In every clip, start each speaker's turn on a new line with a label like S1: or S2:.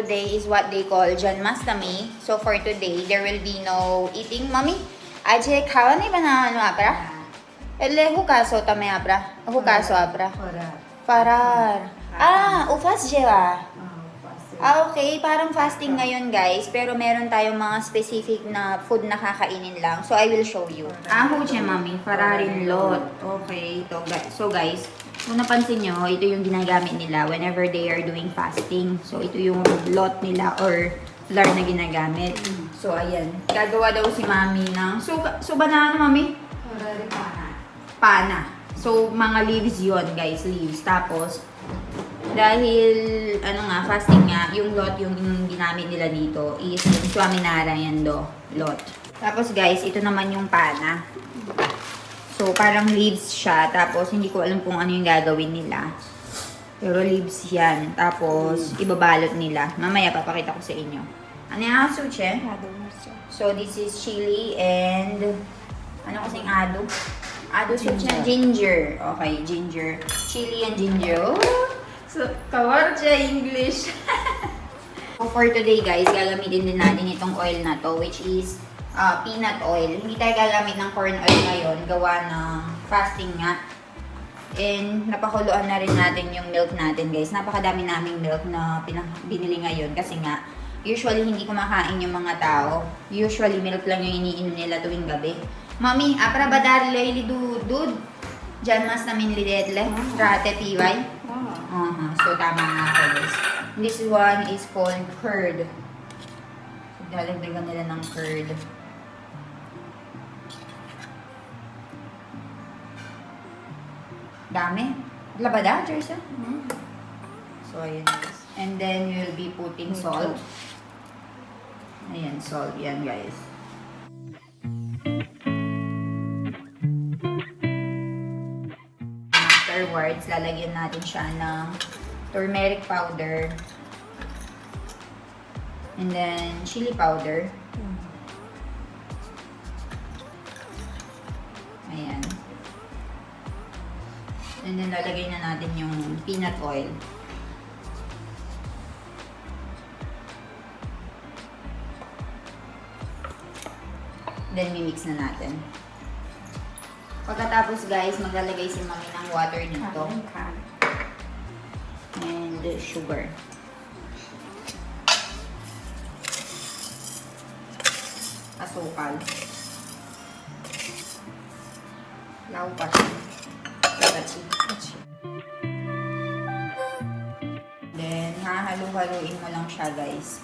S1: today is what they call Janmashtami. So for today, there will be no eating. Mommy, आज खावा नहीं बनावा नु आपरा એટલે હુકાસો તમે આપરા હુકાસો આપરા ફરાર આ
S2: ઉફાસ
S1: જેવા Ah, okay. Parang fasting ngayon, guys. Pero meron tayong mga specific na food na kakainin lang. So, I will show you. Aho ah, siya, mami. Fararin lot. Okay. Ito. So, guys kung napansin nyo, ito yung ginagamit nila whenever they are doing fasting. So, ito yung lot nila or flour na ginagamit. So, ayan. Gagawa daw si mami ng... So, so banana, mami?
S2: Rin pana.
S1: pana. So, mga leaves yon guys, leaves. Tapos, dahil, ano nga, fasting nga, yung lot yung ginamit nila dito is yung Swaminarayan do, lot. Tapos, guys, ito naman yung pana. So, parang leaves siya. Tapos, hindi ko alam kung ano yung gagawin nila. Pero leaves yan. Tapos, ibabalot nila. Mamaya, papakita ko sa inyo. Ano yung suche? So, this is chili and ano kasing ado? Ado siya siya. Ginger. Okay, ginger. Chili and ginger. Oh! So, kawar siya English. so, for today, guys, gagamitin din natin itong oil na to, which is uh, peanut oil. Hindi tayo gagamit ng corn oil ngayon, gawa ng fasting nga. And napakuluan na rin natin yung milk natin, guys. Napakadami naming milk na binili ngayon kasi nga, usually hindi kumakain yung mga tao. Usually milk lang yung iniinom nila tuwing gabi. Mami, apra ba darle du dud? Diyan mas namin lidedle. Rate piway.
S2: Ah.
S1: Uh-huh. So, tama nga po, guys. This one is called curd. So, Dadagdagan nila ng curd. Dami. Labada, Jersa? So, ayan. And then, you'll be putting salt. Ayan, salt. Yan, guys. Afterwards, lalagyan natin siya ng turmeric powder. And then, chili powder. And then, lalagay na natin yung peanut oil. Then, mimix na natin. Pagkatapos, guys, maglalagay si mami ng water dito. And sugar. Asukal. Lau pa siya. Kachi. Then, hahalo-haluin mo lang siya, guys.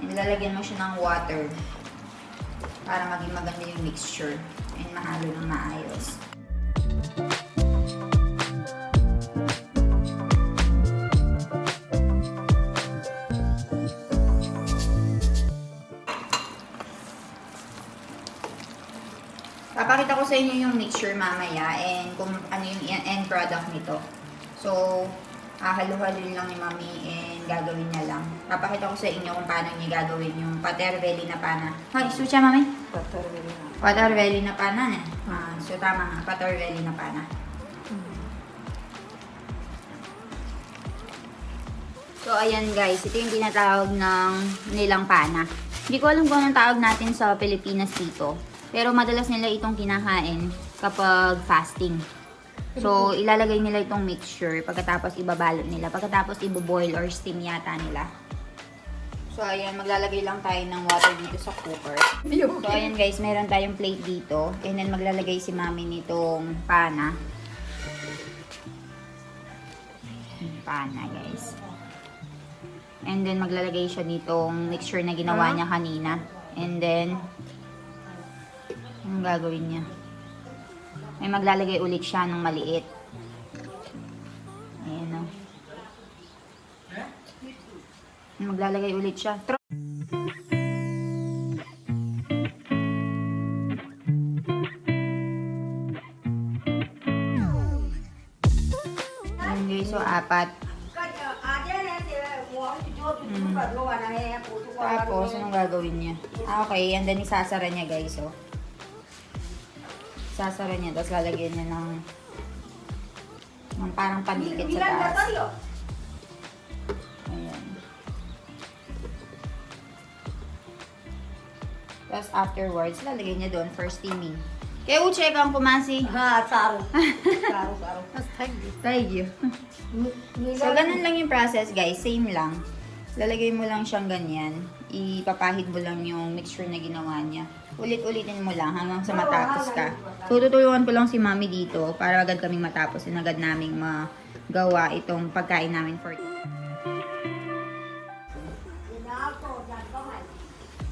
S1: Nilalagyan mo siya ng water para maging maganda yung mixture and mahalo ng maayos. Sa inyo yung mixture mamaya and kung ano yung end product nito. So, hahalo-halo lang ni Mami and gagawin niya lang. Papakita ko sa inyo kung paano niya gagawin yung pater belly na pana. Hoy, sucha Mami?
S2: Butter rin na.
S1: Pater belly na pana na. Ah, so tama nga, pater belly na pana. So, ayan guys, ito yung tinatawag ng nilang pana. Hindi ko alam kung anong tawag natin sa Pilipinas dito. Pero madalas nila itong kinakain kapag fasting. So, ilalagay nila itong mixture pagkatapos ibabalot nila. Pagkatapos iboboil or steam yata nila. So, ayan, maglalagay lang tayo ng water dito sa cooker. So, ayan guys, meron tayong plate dito. And then, maglalagay si mami nitong pana. Pana, guys. And then, maglalagay siya nitong mixture na ginawa niya kanina. And then, anong gagawin niya? May maglalagay ulit siya ng maliit. Ayan o. Maglalagay ulit siya. Guys, so apat. Tapos, anong gagawin niya? Ah, okay. And then, isasara niya, guys, oh. Isasara niya, tapos lalagyan niya ng Yung parang pandikit sa taas. Ayan. Tapos afterwards, lalagay niya doon for steaming. Kaya uche kang kumasi.
S2: Ha, saru. Saru, saru.
S1: Thank you. So, ganun lang yung process, guys. Same lang. Lalagay mo lang siyang ganyan. Ipapahid mo lang yung mixture na ginawa niya. Ulit-ulitin mo lang hanggang sa matapos ka. So, tutulungan ko lang si mami dito para agad kaming matapos and agad naming magawa itong pagkain namin for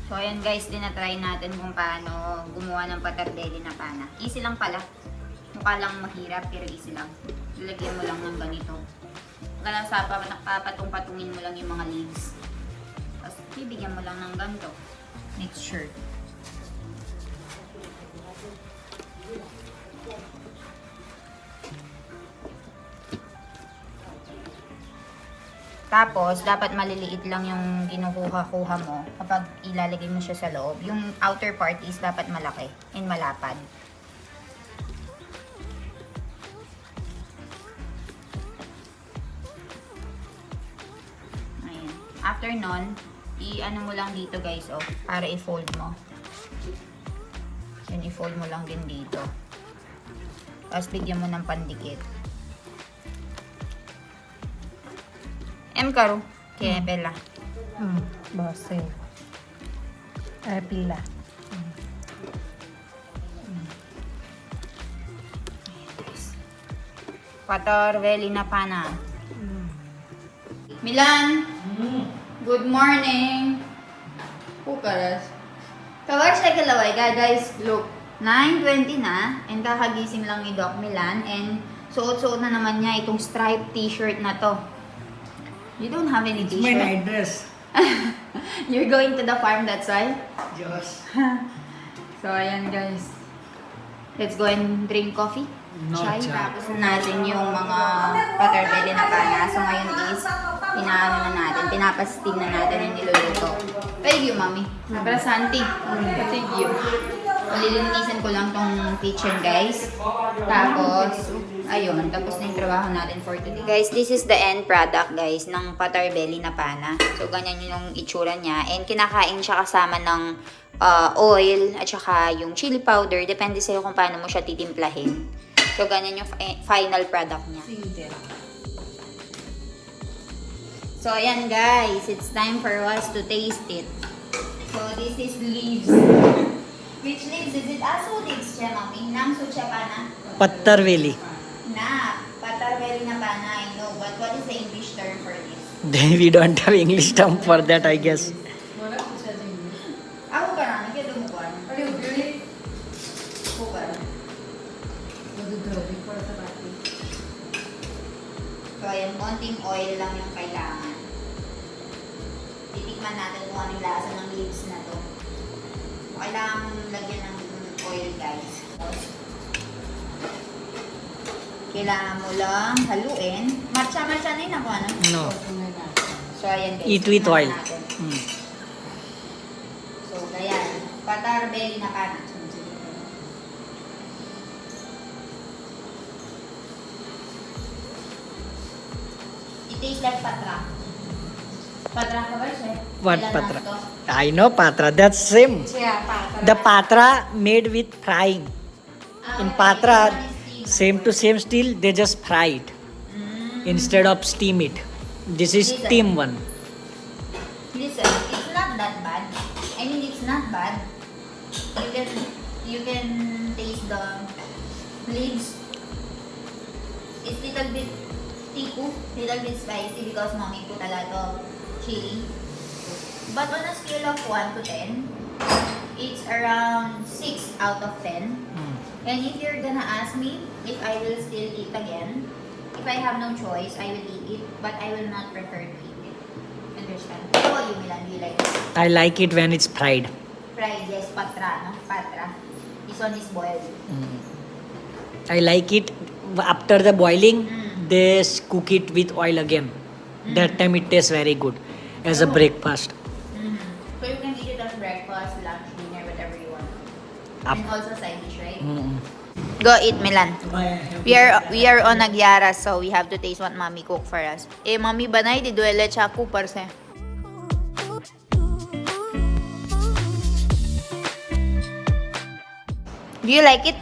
S1: So, ayan guys, dinatry natin kung paano gumawa ng patardeli na pana. Easy lang pala. Mukha lang mahirap, pero easy lang. Lalagyan mo lang ng ganito. Huwag ka lang sa papatong-patungin mo lang yung mga leaves. Tapos, bibigyan mo lang ng ganito. Mixture. Tapos, dapat maliliit lang yung kinukuha-kuha mo kapag ilalagay mo siya sa loob. Yung outer part is dapat malaki and malapad. Ayan. After nun, i-ano mo lang dito guys, oh, para i-fold mo. Yun, i-fold mo lang din dito. Tapos, bigyan mo ng pandikit. M karo. Kaya Bella.
S2: Hmm, bose. Eh, pila.
S1: Pator Veli na pana. Milan! Good morning! Pukaras. Kawar siya kalaway ka, guys. Look, 9.20 na, and kakagising lang ni Doc Milan, and suot-suot na naman niya itong striped t-shirt na to. You don't have any
S3: My
S1: t-shirt?
S3: night dress.
S1: You're going to the farm, that's why?
S3: Yes.
S1: So, ayan guys. Let's go and drink coffee.
S3: No
S1: Chai.
S3: chai.
S1: Tapos na natin yung mga butterbelly na pana. So, ngayon is, pinaano na natin, pinapasting na natin yung niluluto. Thank you, mami. Para Santi. Thank you. Lilinisan ko lang tong kitchen, guys. Tapos, ayun, tapos na yung trabaho natin for today. Guys, this is the end product, guys, ng butterbelly na pana. So, ganyan yung itsura niya. And kinakain siya kasama ng uh, oil at saka yung chili powder. Depende sa'yo kung paano mo siya titimplahin. So, ganyan yung fi- final product niya. So, ayan guys. It's time for us to taste it. So, this is leaves. Which leaves is it? Aso leaves siya, mami. Nang so siya pa na?
S3: Pattar Valley.
S1: Na. Patarveli na pa na, I know. But what is the English term for this?
S3: we don't have English term for that, I guess.
S1: Kailangan lagyan ng oil, guys. Kailangan mo lang haluin. Matcha-matcha na yun ako, ano?
S3: No.
S1: So, ayan guys.
S3: Eat with oil. Mm.
S1: So, ayan. Patar belly na pana. It tastes like patra. Patra ba siya?
S3: What patra? I know patra. That's same. The patra made with frying.
S1: Ah,
S3: In patra, same to same still, they just fry it
S1: Mm.
S3: instead of steam it. This is steam one.
S1: Listen, it's not that bad. I mean, it's not bad. You can you can taste the leaves. It's little bit tiku, little bit spicy because mommy put a lot of But on a scale of 1 to 10, it's around 6 out of 10.
S3: Mm.
S1: And if you're gonna ask me if I will still eat again, if I have no choice, I will eat it, but I will not prefer to eat it. Understand? How about you, Milan? Do you like it?
S3: I like it when it's fried.
S1: Fried, yes, patra, no? Patra. This one is boiled.
S3: Mm. I like it after the boiling,
S1: Mm.
S3: they cook it with oil again. That
S1: Mm.
S3: time it tastes very good as a
S1: Oh.
S3: breakfast.
S1: Mm-hmm. So you can eat it as breakfast, lunch, dinner, whatever you want.
S3: Up.
S1: And also side dish, right?
S3: Mm.
S1: Go eat, Milan. We are we are on Agyara, so we have to taste what mommy cook for us. Eh, mommy banay di duele chaku parse. Do you like it?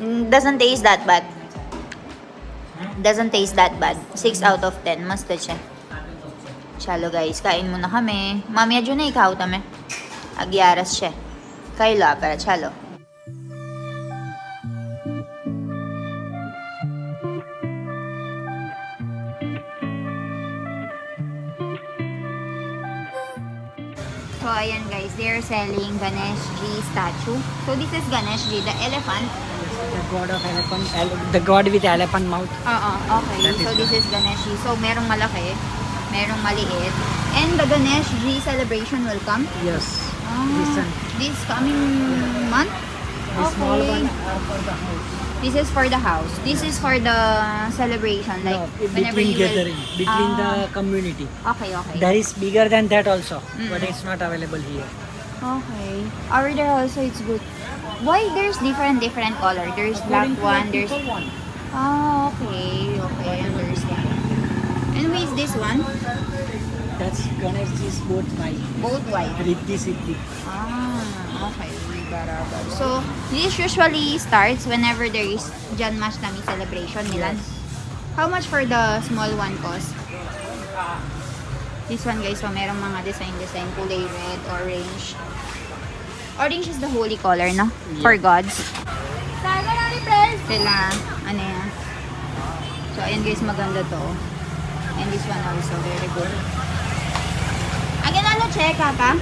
S1: Mm, Doesn't taste that bad. Doesn't taste that bad. 6 out of 10. Masta siya. Chalo guys, kain muna kami. Mami, adyo na ikaw tame. Agyaras siya. Kailo, para chalo. So, ayan guys, they're selling Ganesh G statue. So, this is Ganesh G, the elephant.
S3: The god of elephant, ele- the god with elephant mouth.
S1: Oo, okay.
S3: That is
S1: So, this is Ganesh G. So, merong malaki, merong maliit. And the Ganesh G celebration will come.
S3: Yes.
S1: Ah,
S3: This
S1: coming month?
S3: Small
S1: Okay.
S3: one are for the house.
S1: This is for the house. This is for the celebration. Like,
S3: no,
S1: whenever
S3: between
S1: you will-
S3: gathering, between
S1: Ah,
S3: the community.
S1: Okay, okay.
S3: There is bigger than that also, but
S1: Mm.
S3: it's not available here.
S1: Okay. Over there also, it's good. Why there's different different color? There's black
S3: According to
S1: one,
S3: the
S1: there's...
S3: people one.
S1: Ah, okay. Okay, I understand. Is this one?
S3: That's Ganeshji's both white.
S1: Both white.
S3: Riddhi Siddhi.
S1: Ah, okay. Barabar. So, this usually starts whenever there is Janmashtami celebration, Milan. How much for the small one cost? This one guys, so merong mga design-design, kulay red, orange. Orange is the holy color, no? For gods. Sila, ano yan. So, ayan guys, maganda to. And this one also, very good. Again, ano, check, kaka?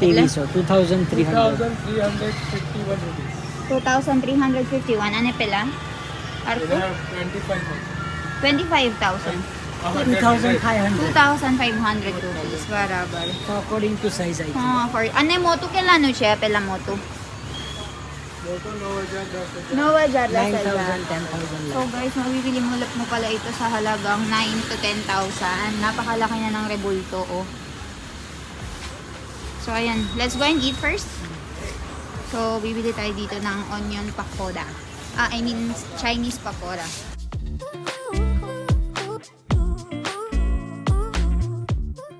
S3: TV so 2300.
S4: 2351 rupees.
S1: 2,351. Ano pala? Arko?
S4: They have 25
S1: 25,000.
S3: 2500.
S1: 2,500 rupees. Barabar.
S3: So according to size I think.
S1: Ah, for... Ano yung moto kailan no siya? Pela? Moto Nova Jarla
S3: 9,000, 10,000
S1: So
S3: lang.
S1: guys, mabibili mo mo pala ito sa halagang 9 to 10,000. Napakalaki na ng rebulto, oh. So ayan, let's go and eat first. So, bibili tayo dito ng onion pakoda. Ah, I mean, Chinese pakoda.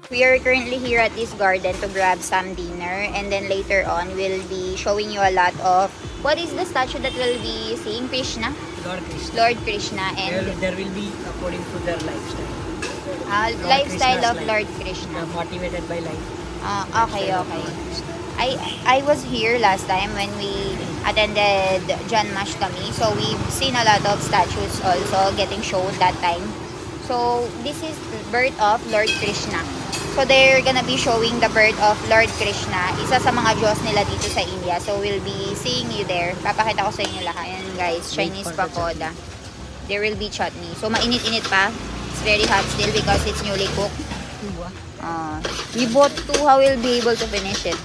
S1: We are currently here at this garden to grab some dinner and then later on we'll be showing you a lot of what is the statue that we'll be seeing Krishna
S3: Lord Krishna.
S1: Lord Krishna
S3: There,
S1: and
S3: there will be according to their lifestyle.
S1: uh,
S3: Lord
S1: lifestyle
S3: Krishna's
S1: of
S3: life.
S1: Lord Krishna.
S3: are motivated by life.
S1: Ah, okay, okay. I I was here last time when we attended Janmashtami. So we've seen a lot of statues also getting shown that time. So this is birth of Lord Krishna. So they're gonna be showing the birth of Lord Krishna. Isa sa mga Diyos nila dito sa India. So we'll be seeing you there. Papakita ko sa inyo lahat. Ayan guys, Chinese pakoda. There will be chutney. So mainit-init pa. It's very hot still because it's newly cooked. Uh, we bought two. How we'll be able to finish it?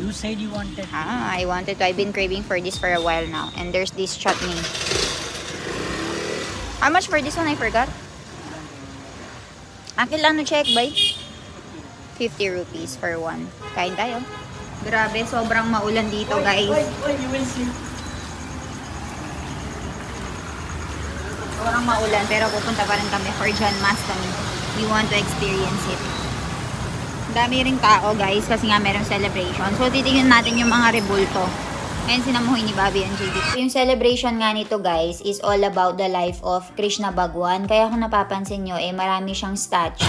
S3: You said you wanted.
S1: Ah, I wanted to. I've been craving for this for a while now. And there's this chutney. How much for this one? I forgot. Akin lang no check, bay. 50 rupees for one. Kain tayo. Grabe, sobrang maulan dito, guys.
S3: Wait, wait, you will see.
S1: Sobrang maulan, pero pupunta pa rin kami for John Mastami. We want to experience it. Dami ring tao, guys, kasi nga merong celebration. So, titingnan natin yung mga rebulto. Ngayon, sinamuhay ni Bobby and JD. Yung celebration nga nito, guys, is all about the life of Krishna Bhagwan. Kaya kung napapansin nyo, eh, marami siyang statue.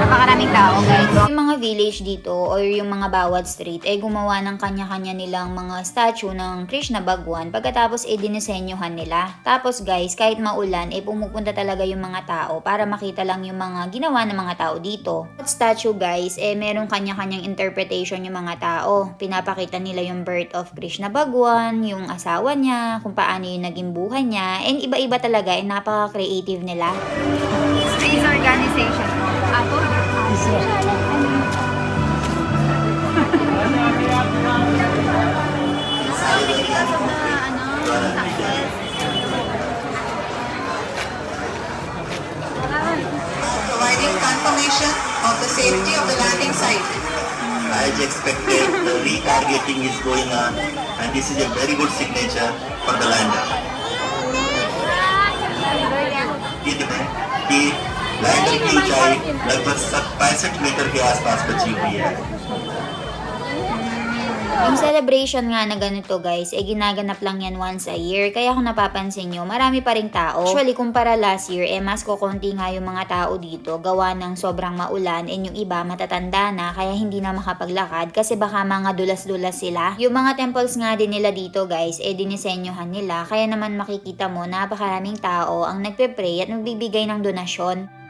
S1: Napakaraming tao, guys. Yung mga village dito or yung mga bawat street ay gumawa ng kanya-kanya nilang mga statue ng Krishna Bhagwan pagkatapos ay dinisenyohan nila. Tapos guys, kahit maulan, ay pumupunta talaga yung mga tao para makita lang yung mga ginawa ng mga tao dito. At statue guys, eh merong kanya-kanyang interpretation yung mga tao. Pinapakita nila yung birth of Krishna Bhagwan, yung asawa niya, kung paano yung naging buhay niya, and iba-iba talaga, eh napaka-creative nila. Space organization. ako. the,
S5: As expected, the retargeting is going on and this is a very good signature for the lander. कि लैंडर की ऊंचाई लगभग पैंसठ मीटर के आसपास बची हुई है
S1: Yung celebration nga na ganito guys, eh ginaganap lang yan once a year. Kaya kung napapansin nyo, marami pa ring tao. Actually, kumpara last year, eh mas kukunti nga yung mga tao dito. Gawa ng sobrang maulan and yung iba matatanda na kaya hindi na makapaglakad kasi baka mga dulas-dulas sila. Yung mga temples nga din nila dito guys, eh dinisenyohan nila. Kaya naman makikita mo napakaraming tao ang nagpe-pray at nagbibigay ng donasyon.